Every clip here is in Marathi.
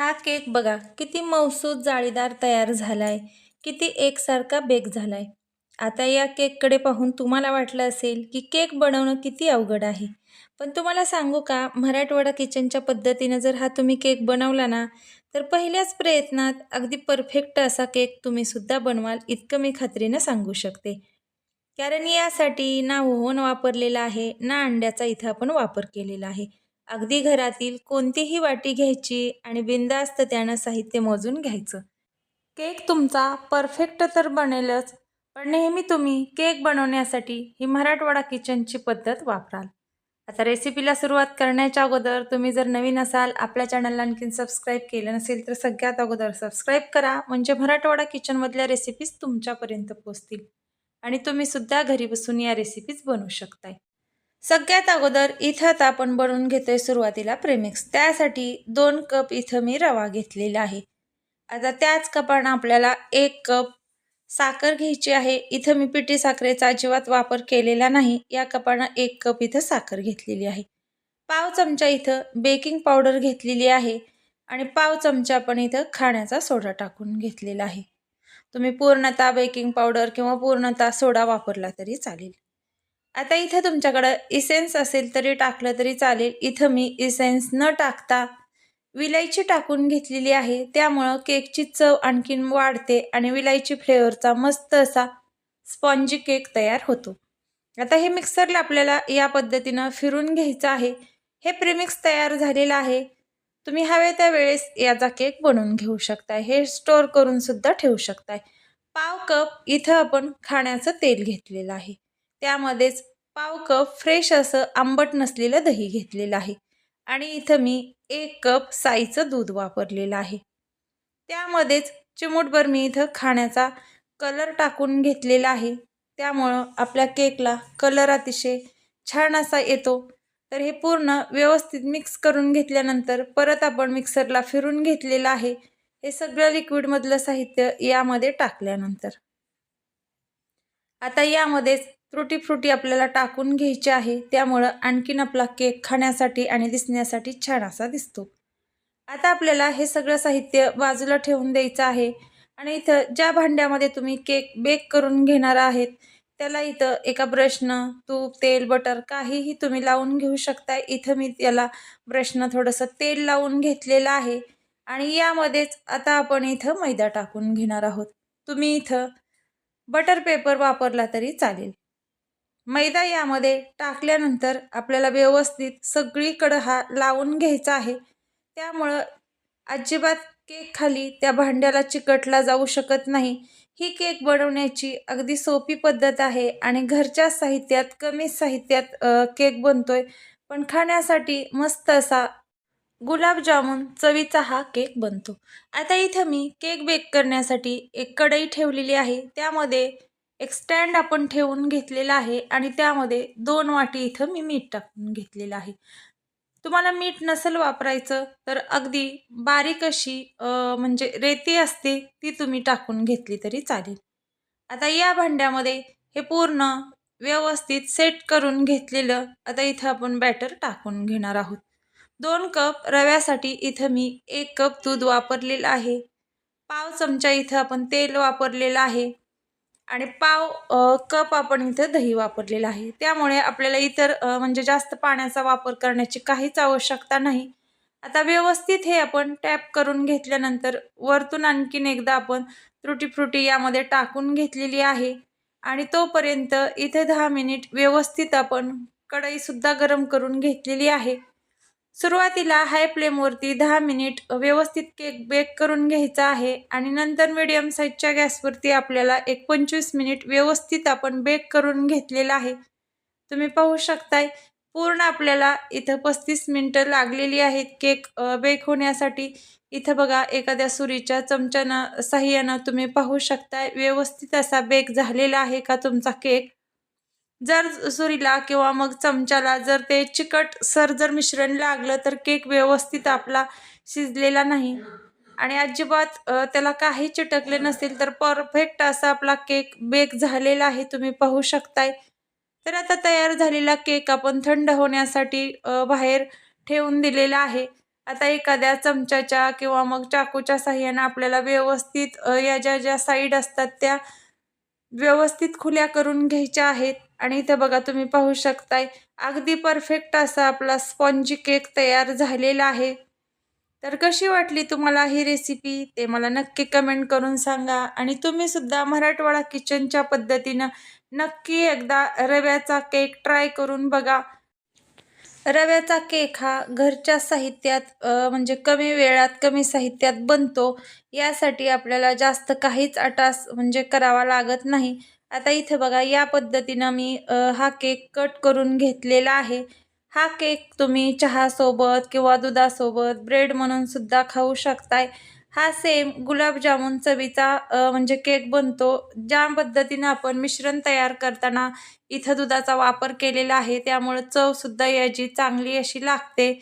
हा केक बघा किती मौसूद जाळीदार तयार झाला आहे किती एकसारखा बेक झाला आहे आता या केककडे पाहून तुम्हाला वाटलं असेल की केक बनवणं किती अवघड आहे. पण तुम्हाला सांगू का मराठवाडा किचनच्या पद्धतीनं जर हा तुम्ही केक बनवला ना तर पहिल्याच प्रयत्नात अगदी परफेक्ट असा केक तुम्ही सुद्धा बनवाल इतकं मी खात्रीनं सांगू शकते. कारण यासाठी ना ओव्हन वापरलेला आहे ना अंड्याचा इथं आपण वापर केलेला आहे. अगदी घरातील कोणतीही वाटी घ्यायची आणि बिंदास्त त्यानं साहित्य मोजून घ्यायचं. केक तुमचा परफेक्ट तर बनेलच पण नेहमी तुम्ही केक बनवण्यासाठी ही मराठवाडा किचनची पद्धत वापराल. आता रेसिपीला सुरुवात करण्याच्या अगोदर तुम्ही जर नवीन असाल आपल्या चॅनलला आणखीन सबस्क्राईब केलं नसेल तर सगळ्यात अगोदर सबस्क्राईब करा म्हणजे मराठवाडा किचनमधल्या रेसिपीज तुमच्यापर्यंत पोचतील आणि तुम्ही सुद्धा घरी बसून या रेसिपीज बनवू शकताय. सगळ्यात अगोदर इथं आता आपण बनवून घेतोय सुरुवातीला प्रेमिक्स त्यासाठी दोन कप इथं मी रवा घेतलेला आहे. आता त्याच कपानं आपल्याला एक कप साखर घ्यायची आहे. इथं मी पिठी साखरेचा अजिबात वापर केलेला नाही. या कपानं एक कप इथं साखर घेतलेली आहे. पाव चमचा इथं बेकिंग पावडर घेतलेली आहे. आणि पाव चमचा पण इथं खाण्याचा सोडा टाकून घेतलेला आहे. तुम्ही पूर्णतः बेकिंग पावडर किंवा पूर्णतः सोडा वापरला तरी चालेल. आता इथं तुमच्याकडं इसेन्स असेल तरी टाकलं तरी चालेल. इथं मी इसेन्स न टाकता विलायची टाकून घेतलेली आहे. त्यामुळं केकची चव आणखीन वाढते आणि विलायची फ्लेवरचा मस्त असा स्पॉन्जी केक तयार होतो. आता हे मिक्सरला आपल्याला या पद्धतीनं फिरून घ्यायचं आहे. हे प्रिमिक्स तयार झालेलं आहे. तुम्ही हवे त्या वेळेस याचा केक बनवून घेऊ शकताय. हे स्टोअर करून सुद्धा ठेवू शकताय. पाव कप इथं आपण खाण्याचं तेल घेतलेलं आहे. त्यामध्येच पाव कप फ्रेश असं आंबट नसलेलं दही घेतलेलं आहे. आणि इथं मी एक कप साईचं दूध वापरलेलं आहे. त्यामध्येच चिमूटभर मी इथं खाण्याचा कलर टाकून घेतलेला आहे. त्यामुळं आपल्या केकला कलर अतिशय छान असा येतो. तर हे पूर्ण व्यवस्थित मिक्स करून घेतल्यानंतर परत आपण मिक्सरला फिरून घेतलेलं आहे. हे सगळं लिक्विडमधलं साहित्य यामध्ये टाकल्यानंतर. आता यामध्येच त्रुटी फ्रुटी आपल्याला टाकून घ्यायची आहे. त्यामुळं आणखीन आपला केक खाण्यासाठी आणि दिसण्यासाठी छान असा दिसतो. आता आपल्याला हे सगळं साहित्य बाजूला ठेवून द्यायचं आहे. आणि इथं ज्या भांड्यामध्ये तुम्ही केक बेक करून घेणार आहेत त्याला इथं एका ब्रशनं तूप तेल बटर काहीही तुम्ही लावून घेऊ शकताय. इथं मी त्याला ब्रशनं थोडंसं तेल लावून घेतलेलं आहे. आणि यामध्येच आता आपण इथं मैदा टाकून घेणार आहोत. तुम्ही इथं बटर पेपर वापरला तरी चालेल. मैदा यामध्ये टाकल्यानंतर आपल्याला व्यवस्थित सगळीकडं हा लावून घ्यायचा आहे. त्यामुळं अजिबात केक खाली त्या भांड्याला चिकटला जाऊ शकत नाही. ही केक बनवण्याची अगदी सोपी पद्धत आहे आणि घरच्या साहित्यात कमी साहित्यात केक बनतोय. पण खाण्यासाठी मस्त असा गुलाबजामुन चवीचा हा केक बनतो. आता इथं मी केक बेक करण्यासाठी एक कढई ठेवलेली आहे. त्यामध्ये एक स्टँड आपण ठेवून घेतलेला आहे आणि त्यामध्ये दोन वाटी इथं मी मीठ टाकून घेतलेलं आहे. तुम्हाला मीठ नसेल वापरायचं तर अगदी बारीक अशी म्हणजे रेती असते ती तुम्ही टाकून घेतली तरी चालेल. आता या भांड्यामध्ये हे पूर्ण व्यवस्थित सेट करून घेतलेलं आता इथं आपण बॅटर टाकून घेणार आहोत. दोन कप रव्यासाठी इथं मी एक कप दूध वापरलेलं आहे. पाव चमचा इथं आपण तेल वापरलेलं आहे. आणि पाव कप आपण इथं दही वापरलेलं आहे. त्यामुळे आपल्याला इतर म्हणजे जास्त पाण्याचा वापर करण्याची काहीच आवश्यकता नाही. आता व्यवस्थित हे आपण टॅप करून घेतल्यानंतर वरतून आणखीन एकदा आपण त्रुटी फ्रुटी यामध्ये टाकून घेतलेली आहे. आणि तोपर्यंत इथे दहा मिनिट व्यवस्थित आपण कढईसुद्धा गरम करून घेतलेली आहे. सुरुवातीला हाय फ्लेमवरती दहा मिनिट व्यवस्थित केक बेक करून घ्यायचा आहे आणि नंतर मिडियम साईजच्या गॅसवरती आपल्याला एक पंचवीस मिनिट व्यवस्थित आपण बेक करून घेतलेला आहे. तुम्ही पाहू शकताय पूर्ण आपल्याला इथं पस्तीस मिनटं लागलेली आहेत केक बेक होण्यासाठी. इथं बघा एखाद्या सुरीच्या चमच्यानं साह्यानं तुम्ही पाहू शकताय व्यवस्थित असा बेक झालेला आहे का तुमचा केक? जर सुरीला किंवा मग चमच्याला जर ते चिकट सर जर मिश्रण लागलं तर केक व्यवस्थित आपला शिजलेला नाही. आणि अजिबात त्याला काही चिटकले नसतील तर परफेक्ट असा आपला केक बेक झालेला आहे तुम्ही पाहू शकताय. तर आता तयार झालेला केक आपण थंड होण्यासाठी बाहेर ठेवून दिलेला आहे. आता एखाद्या चमच्याच्या किंवा मग चाकूच्या साह्यानं आपल्याला व्यवस्थित या ज्या ज्या साईड असतात त्या व्यवस्थित खुल्या करून घ्यायच्या आहेत. आणि इथं बघा तुम्ही पाहू शकताय अगदी परफेक्ट असा आपला स्पॉन्जी केक तयार झालेला आहे. तर कशी वाटली तुम्हाला ही रेसिपी ते मला नक्की कमेंट करून सांगा. आणि तुम्ही सुद्धा मराठवाडा किचनच्या पद्धतीनं नक्की एकदा रव्याचा केक ट्राय करून बघा. रव्याचा केक हा घरच्या साहित्यात म्हणजे कमी वेळात कमी साहित्यात बनतो. यासाठी आपल्याला जास्त काहीच आटास म्हणजे करावा लागत नाही. आता इथे बघा या पद्धतीनं मी हा केक कट करून घेतलेला आहे. हा केक तुम्ही चहासोबत किंवा दुधासोबत ब्रेड म्हणून सुद्धा खाऊ शकताय. हा सेम गुलाबजामुन चवीचा म्हणजे केक बनतो. ज्या पद्धतीनं आपण मिश्रण तयार करताना इथं दुधाचा वापर केलेला आहे त्यामुळं चवसुद्धा याची चांगली अशी लागते.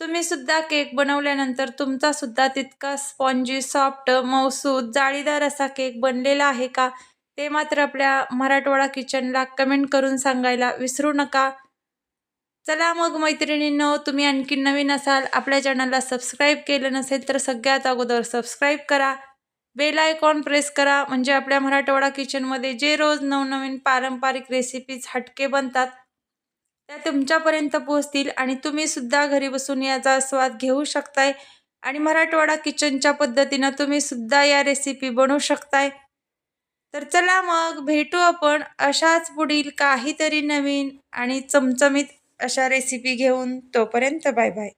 तुम्ही सुद्धा केक बनवल्यानंतर तुमचा सुद्धा तितका स्पॉन्जी सॉफ्ट मऊसूद जाळीदार असा केक बनलेला आहे का? ते मात्र आपल्या मराठवाडा किचनला कमेंट करून सांगायला विसरू नका. चला मग मैत्रिणींनो तुम्ही आणखी नवीन असाल आपल्या चॅनलला सबस्क्राईब केलं नसेल तर सगळ्यात अगोदर सबस्क्राईब करा. बेल आयकॉन प्रेस करा म्हणजे आपल्या मराठवाडा किचनमध्ये जे रोज नवनवीन पारंपरिक रेसिपीज हटके बनतात त्या तुमच्यापर्यंत पोहोचतील आणि तुम्हीसुद्धा घरी बसून याचा स्वाद घेऊ शकताय. आणि मराठवाडा किचनच्या पद्धतीनं तुम्हीसुद्धा या रेसिपी बनवू शकताय. तर चला मग भेटू आपण अशाच पुढील काहीतरी नवीन आणि चमचमीत अशा रेसिपी घेऊन. तोपर्यंत बाय बाय.